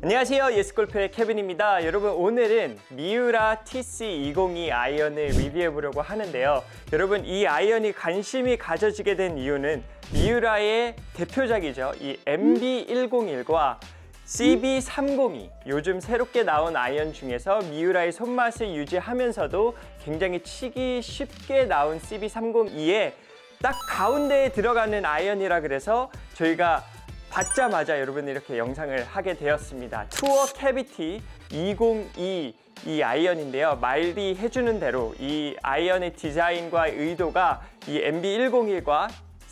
안녕하세요. 예스골프의 케빈입니다. 여러분 오늘은 미우라 TC202 아이언을 리뷰해 보려고 하는데요. 여러분 이 아이언이 관심이 가져지게 된 이유는 미우라의 대표작이죠. 이 MB101과 CB302 요즘 새롭게 나온 아이언 중에서 미우라의 손맛을 유지하면서도 굉장히 치기 쉽게 나온 CB302에 딱 가운데에 들어가는 아이언이라 그래서 저희가 받자마자 여러분 이렇게 영상을 하게 되었습니다. 투어 캐비티 202이 아이언인데요. 마일리 해주는 대로 이 아이언의 디자인과 의도가 이 MB101과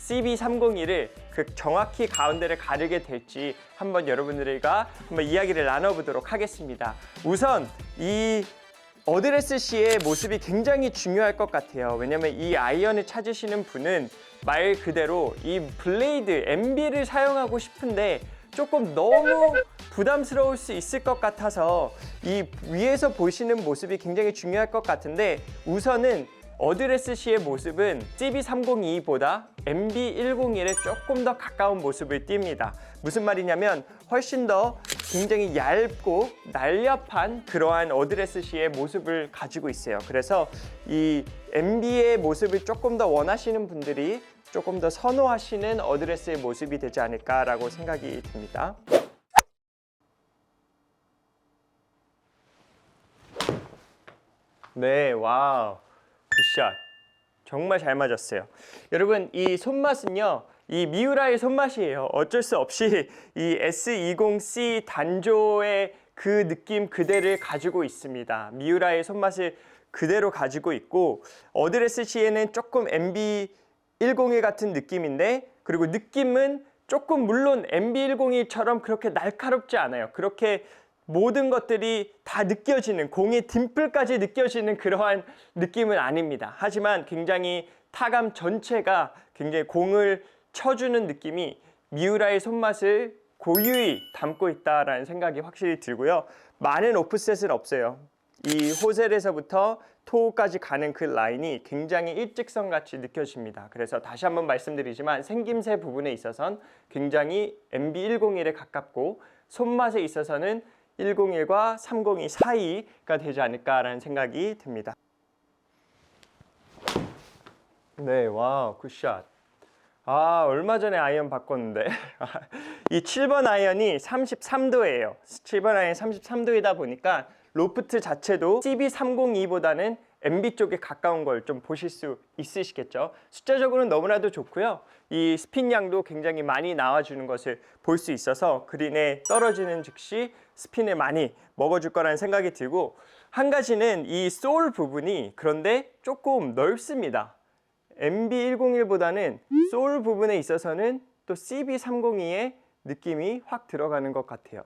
CB301을 그 정확히 가운데를 가르게 될지 한번 여러분들과 한번 이야기를 나눠보도록 하겠습니다. 우선 이 어드레스 C의 모습이 굉장히 중요할 것 같아요. 왜냐면 이 아이언을 찾으시는 분은 말 그대로 이 블레이드 MB를 사용하고 싶은데 조금 너무 부담스러울 수 있을 것 같아서 이 위에서 보시는 모습이 굉장히 중요할 것 같은데 우선은 어드레스 C의 모습은 CB302보다 MB101에 조금 더 가까운 모습을 띱니다. 무슨 말이냐면 훨씬 더 굉장히 얇고 날렵한 그러한 어드레스 C의 모습을 가지고 있어요. 그래서 이 MB의 모습을 조금 더 원하시는 분들이 조금 더 선호하시는 어드레스의 모습이 되지 않을까라고 생각이 듭니다. 네, 와우. 굿샷. 정말 잘 맞았어요. 여러분, 이 손맛은요, 이 미우라의 손맛이에요. 어쩔 수 없이 이 S20C 단조의 그 느낌 그대를 가지고 있습니다. 미우라의 손맛을 그대로 가지고 있고, 어드레스 C에는 조금 MB101 같은 느낌인데, 그리고 느낌은 조금 물론 MB101처럼 그렇게 날카롭지 않아요. 그렇게 모든 것들이 다 느껴지는 공의 딤플까지 느껴지는 그러한 느낌은 아닙니다. 하지만 굉장히 타감 전체가 굉장히 공을 쳐주는 느낌이 미우라의 손맛을 고유히 담고 있다라는 생각이 확실히 들고요. 많은 오프셋은 없어요. 이 호셀에서부터 토우까지 가는 그 라인이 굉장히 일직선 같이 느껴집니다. 그래서 다시 한번 말씀드리지만 생김새 부분에 있어선 굉장히 MB101에 가깝고 손맛에 있어서는 101과 302 사이가 되지 않을까라는 생각이 듭니다. 네, 와, 굿샷. 아, 얼마 전에 아이언 바꿨는데. 이 7번 아이언이 33도예요. 7번 아이언 33도이다 보니까 로프트 자체도 CB302보다는 MB 쪽에 가까운 걸 좀 보실 수 있으시겠죠. 숫자적으로는 너무나도 좋고요. 이 스핀 양도 굉장히 많이 나와주는 것을 볼 수 있어서 그린에 떨어지는 즉시 스핀을 많이 먹어줄 거라는 생각이 들고 한 가지는 이 소울 부분이 그런데 조금 넓습니다. MB101보다는 소울 부분에 있어서는 또 CB302의 느낌이 확 들어가는 것 같아요.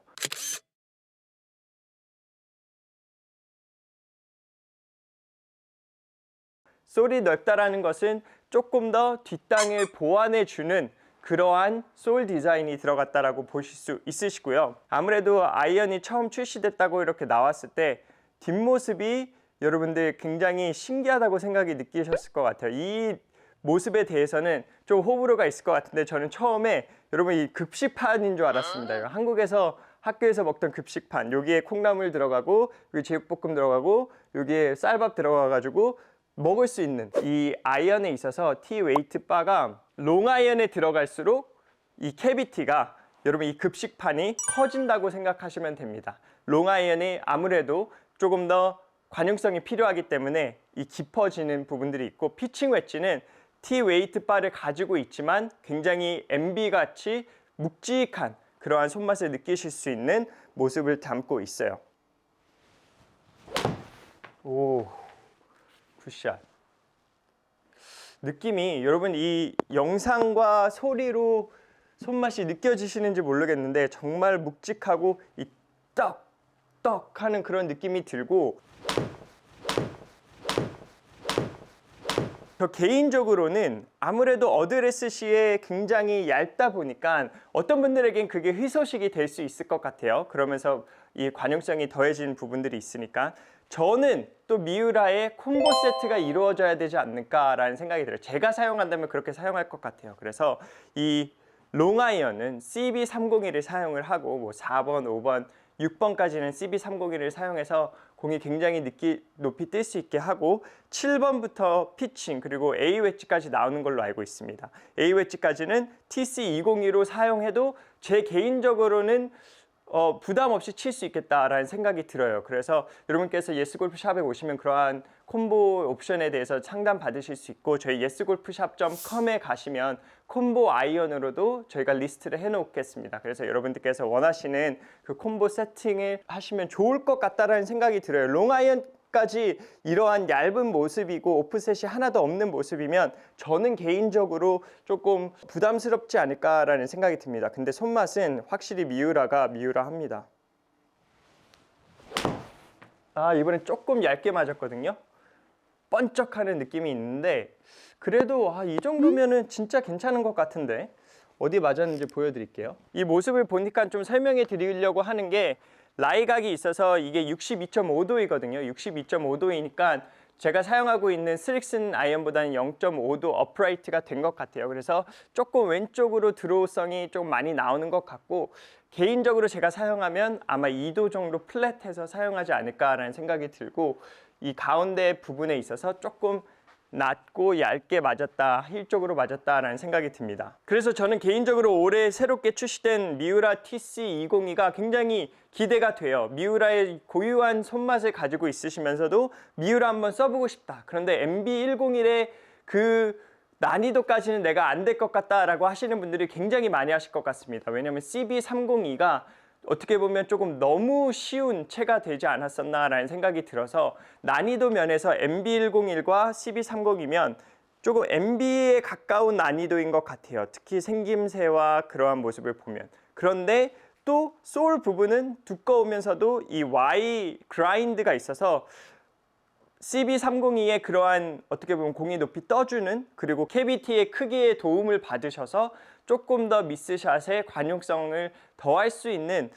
솔이 넓다라는 것은 조금 더 뒷땅을 보완해 주는 그러한 솔 디자인이 들어갔다라고 보실 수 있으시고요. 아무래도 아이언이 처음 출시됐다고 이렇게 나왔을 때 뒷모습이 여러분들 굉장히 신기하다고 생각이 느끼셨을 것 같아요. 이 모습에 대해서는 좀 호불호가 있을 것 같은데 저는 처음에 여러분 이 급식판인 줄 알았습니다. 이거 한국에서 학교에서 먹던 급식판 여기에 콩나물 들어가고 여기 제육볶음 들어가고 여기에 쌀밥 들어가 가지고 먹을 수 있는 이 아이언에 있어서 T 웨이트 바가 롱 아이언에 들어갈수록 이 캐비티가 여러분 이 급식판이 커진다고 생각하시면 됩니다. 롱 아이언이 아무래도 조금 더 관용성이 필요하기 때문에 이 깊어지는 부분들이 있고 피칭 웨지는 T 웨이트 바를 가지고 있지만 굉장히 MB 같이 묵직한 그러한 손맛을 느끼실 수 있는 모습을 담고 있어요. 오. 굿샷. 느낌이 여러분 이 영상과 소리로 손맛이 느껴지시는지 모르겠는데 정말 묵직하고 이 떡떡 하는 그런 느낌이 들고 저 개인적으로는 아무래도 어드레스 C에 굉장히 얇다 보니까 어떤 분들에겐 그게 희소식이 될 수 있을 것 같아요. 그러면서 이 관용성이 더해진 부분들이 있으니까 저는 또 미우라의 콤보 세트가 이루어져야 되지 않을까라는 생각이 들어요. 제가 사용한다면 그렇게 사용할 것 같아요. 그래서 이 롱아이언은 CB301을 사용을 하고 뭐 4번, 5번, 6번까지는 CB301을 사용해서 공이 굉장히 늦기, 높이 뜰수 있게 하고 7번부터 피칭 그리고 A 웨지까지 나오는 걸로 알고 있습니다. A 웨지까지는 TC202로 사용해도 제 개인적으로는 어, 부담 없이 칠 수 있겠다라는 생각이 들어요. 그래서 여러분께서 예스골프샵에 오시면 그러한 콤보 옵션에 대해서 상담 받으실 수 있고 저희 예스골프샵.com에 가시면 콤보 아이언으로도 저희가 리스트를 해놓겠습니다. 그래서 여러분들께서 원하시는 그 콤보 세팅을 하시면 좋을 것 같다라는 생각이 들어요. 롱 아이언 까지 이러한 얇은 모습이고 오프셋이 하나도 없는 모습이면 저는 개인적으로 조금 부담스럽지 않을까라는 생각이 듭니다. 근데 손맛은 확실히 미우라가 미우라 합니다. 아 이번엔 조금 얇게 맞았거든요. 번쩍하는 느낌이 있는데 그래도 아, 이 정도면은 진짜 괜찮은 것 같은데 어디 맞았는지 보여드릴게요. 이 모습을 보니까 좀 설명해 드리려고 하는 게 라이각이 있어서 이게 62.5도이거든요. 62.5도이니까 제가 사용하고 있는 스릭슨 아이언보다는 0.5도 어프라이트가 된 것 같아요. 그래서 조금 왼쪽으로 드로우성이 좀 많이 나오는 것 같고 개인적으로 제가 사용하면 아마 2도 정도 플랫해서 사용하지 않을까라는 생각이 들고 이 가운데 부분에 있어서 조금 낮고 얇게 맞았다, 힐 쪽으로 맞았다라는 생각이 듭니다. 그래서 저는 개인적으로 올해 새롭게 출시된 미우라 TC202가 굉장히 기대가 돼요. 미우라의 고유한 손맛을 가지고 있으시면서도 미우라 한번 써보고 싶다. 그런데 MB101의 그 난이도까지는 내가 안 될 것 같다라고 하시는 분들이 굉장히 많이 하실 것 같습니다. 왜냐하면 CB302가 어떻게 보면 조금 너무 쉬운 채가 되지 않았었나라는 생각이 들어서 난이도 면에서 MB101과 CB302면 조금 MB에 가까운 난이도인 것 같아요. 특히 생김새와 그러한 모습을 보면. 그런데 또 소울 부분은 두꺼우면서도 이 Y 그라인드가 있어서 CB302의 그러한 어떻게 보면 공이 높이 떠주는 그리고 KBT의 크기에 도움을 받으셔서 조금 더 미스샷의 관용성을 더할 수 있는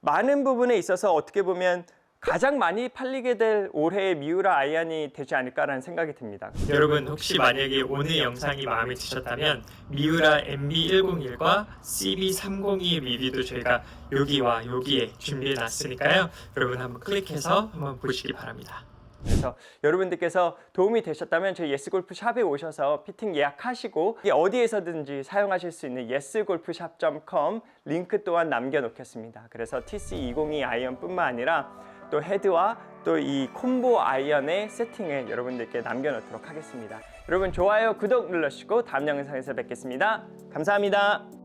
많은 부분에 있어서 어떻게 보면 가장 많이 팔리게 될 올해의 미우라 아이언이 되지 않을까라는 생각이 듭니다. 여러분 혹시 만약에 오늘 영상이 마음에 드셨다면 미우라 MB101과 CB302 리뷰도 저희가 여기와 여기에 준비해 놨으니까요. 여러분 한번 클릭해서 한번 보시기 바랍니다. 그래서 여러분들께서 도움이 되셨다면 저희 예스골프 샵에 오셔서 피팅 예약하시고 어디에서든지 사용하실 수 있는 예스골프샵.com 링크 또한 남겨놓겠습니다. 그래서 TC202 아이언뿐만 아니라 또 헤드와 또 이 콤보 아이언의 세팅을 여러분들께 남겨놓도록 하겠습니다. 여러분 좋아요, 구독 눌러주시고 다음 영상에서 뵙겠습니다. 감사합니다.